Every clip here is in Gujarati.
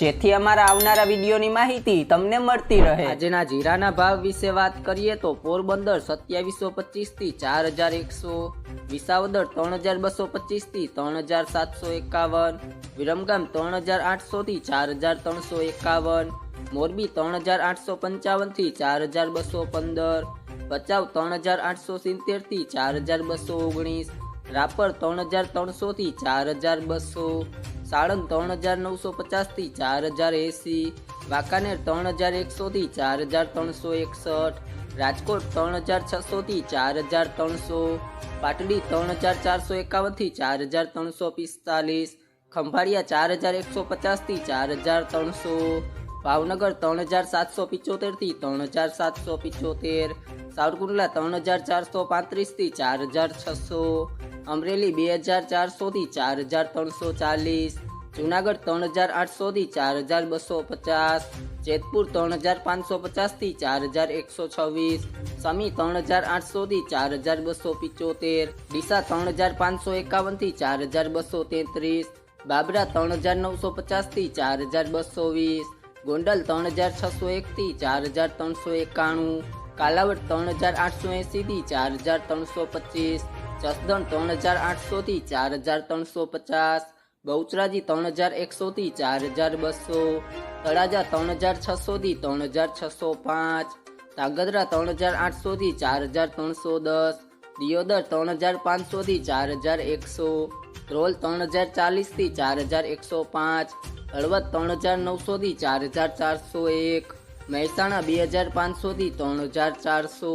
જેથી અમારા આવનારા વિડીયોની માહિતી તમને મળતી રહે આજના જીરાના ભાવ વિશે વાત કરીએ તો પોરબંદર સત્યાવીસો પચીસથી ચાર હજાર એકસો વિસાવદર ત્રણ હજાર બસો પચીસથી ત્રણ હજાર સાતસો એકાવન વિરમગામ ત્રણ હજાર આઠસોથી ચાર હજાર ત્રણસો એકાવન મોરબી ત્રણ હજાર આઠસો પંચાવનથી ચાર હજાર બસો પંદર ભચાઉ ત્રણ હજાર આઠસો સિત્તેરથી ચાર હજાર બસો ઓગણીસ रापर तरह हज़ार तौर सौ चार हज़ार बसो साड़ंद तरह हज़ार नौ सौ पचास थी चार हज़ार एसी वाकानेर तरह हज़ार एक सौ थी चार हज़ार तौर सौ एकसठ राजकोट तरह हज़ार छ सौ थी चार हज़ार तौर सौ पाटड़ी तरह हज़ार चार सौ एकावन थी चार हज़ार तौर सौ पिस्तालीस खंभाड़िया चार हज़ार एक सौ पचास थी चार हज़ार तौर सौ भावनगर तरह हज़ार सात सौ पिचोतेर थी तरह हज़ार सात सौ पिचोतेर सावरकुंडला तरह हज़ार चार सौ पात चार हज़ार छ सौ અમરેલી બે હજાર ચારસોથી ચાર હજાર ત્રણસો ચાલીસ જુનાગઢ ત્રણ હજાર આઠસોથી ચાર હજાર બસો પચાસ જેતપુર ત્રણ હજાર પાંચસો પચાસથી ચાર હજાર એકસો છવ્વીસ સમી ત્રણ હજાર આઠસોથી ચાર હજાર બસો પિચોતેર ડીસા ત્રણ હજાર પાંચસો એકાવનથી ચાર હજાર બસો તેત્રીસ બાબરા ત્રણ હજાર નવસો પચાસથી ચાર હજાર બસો વીસ ગોંડલ ત્રણ હજાર છસો એકથી ચાર હજાર ત્રણસો એકાણું કાલાવડ ત્રણ હજાર આઠસો એંસીથી ચાર હજાર ત્રણસો પચીસ જસદણ ત્રણ હજાર આઠસોથી ચાર હજાર ત્રણસો પચાસ બહુચરાજી ત્રણ હજાર એકસોથી ચાર હજાર બસો તળાજા ત્રણ હજાર છસોથી ત્રણ હજાર છસો પાંચ તાગદરા ત્રણ હજાર આઠસોથી ચાર હજાર ત્રણસો દસ દિયોદર ત્રણ હજાર પાંચસોથી ચાર હજાર એકસો ધ્રોલ ત્રણ હજાર ચાલીસથી ચાર હજાર એકસો પાંચ હળવદ ત્રણ હજાર નવસોથી ચાર હજાર ચારસો એક મહેસાણા બે હજાર પાંચસોથી ત્રણ હજાર ચારસો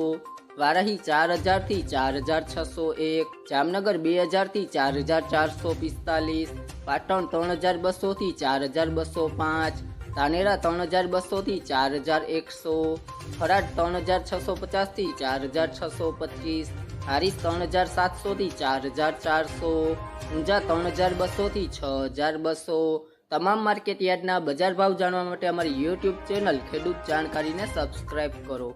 वारही 4000 થી 4601 જામનગર 2000 થી 4445 પાટણ 3200 થી 4205 તાણેરા 3200 થી 4100 ખરાડ 3650 થી 4625 હારી 3700 થી 4400 ઊંઝા 3200 થી 6200 તમામ માર્કેટ યાદના બજાર ભાવ જાણવા માટે અમારું YouTube ચેનલ ખેડૂત જાણકારીને સબસ્ક્રાઇબ કરો